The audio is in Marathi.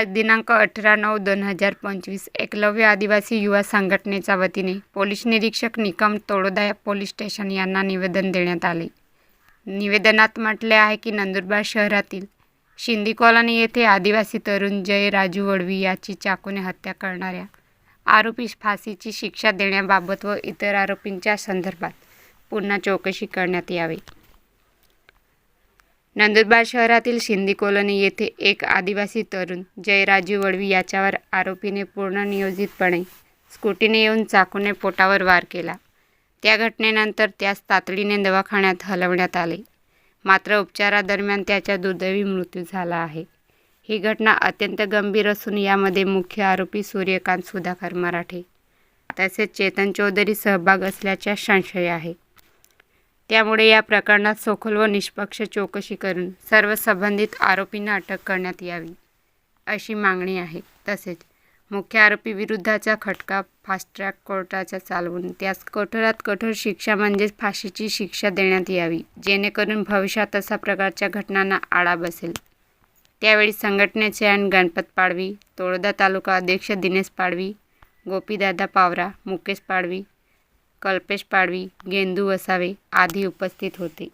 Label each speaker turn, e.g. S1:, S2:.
S1: आज दिनांक अठरा नऊ दोन हजार पंचवीस एकलव्य आदिवासी युवा संघटनेच्या वतीने पोलीस निरीक्षक निकम तोडोदा पोलीस स्टेशन यांना निवेदन देण्यात आले. निवेदनात म्हटले आहे की नंदुरबार शहरातील शिंदी कॉलनी येथे आदिवासी तरुण जय राजू वडवी याची चाकूने हत्या करणाऱ्या आरोपीस फाशीची शिक्षा देण्याबाबत व इतर आरोपींच्या संदर्भात पुन्हा चौकशी करण्यात यावी. नंदुरबार शहरातील शिंदी कॉलनी येथे एक आदिवासी तरुण जयराजू वडवी याच्यावर आरोपीने पूर्ण नियोजितपणे स्कूटीने येऊन चाकूने पोटावर वार केला. त्या घटनेनंतर त्यास तातडीने दवाखान्यात हलवण्यात आले. मात्र उपचारादरम्यान त्याचा दुर्दैवी मृत्यू झाला आहे. ही घटना अत्यंत गंभीर असून यामध्ये मुख्य आरोपी सूर्यकांत सुधाकर मराठे. तसेच चेतन चौधरी सहभाग असल्याचा संशय आहे. त्यामुळे या प्रकरणात सखोल व निष्पक्ष चौकशी करून सर्व संबंधित आरोपींना अटक करण्यात यावी अशी मागणी आहे. तसेच मुख्य आरोपी विरुद्धाचा खटका फास्ट ट्रॅक कोर्टाचा चालवून त्यास कठोरात कठोर शिक्षा म्हणजेच फाशीची शिक्षा देण्यात यावी जेणेकरून भविष्यात अशा प्रकारच्या घटनांना आळा बसेल. त्यावेळी संघटनेचे आणि गणपत पाडवी तोळदा तालुका अध्यक्ष दिनेश पाडवी गोपीदादा पावरा मुकेश पाडवी कल्पेश पाडवी गेंदू वसावे आदी उपस्थित होते.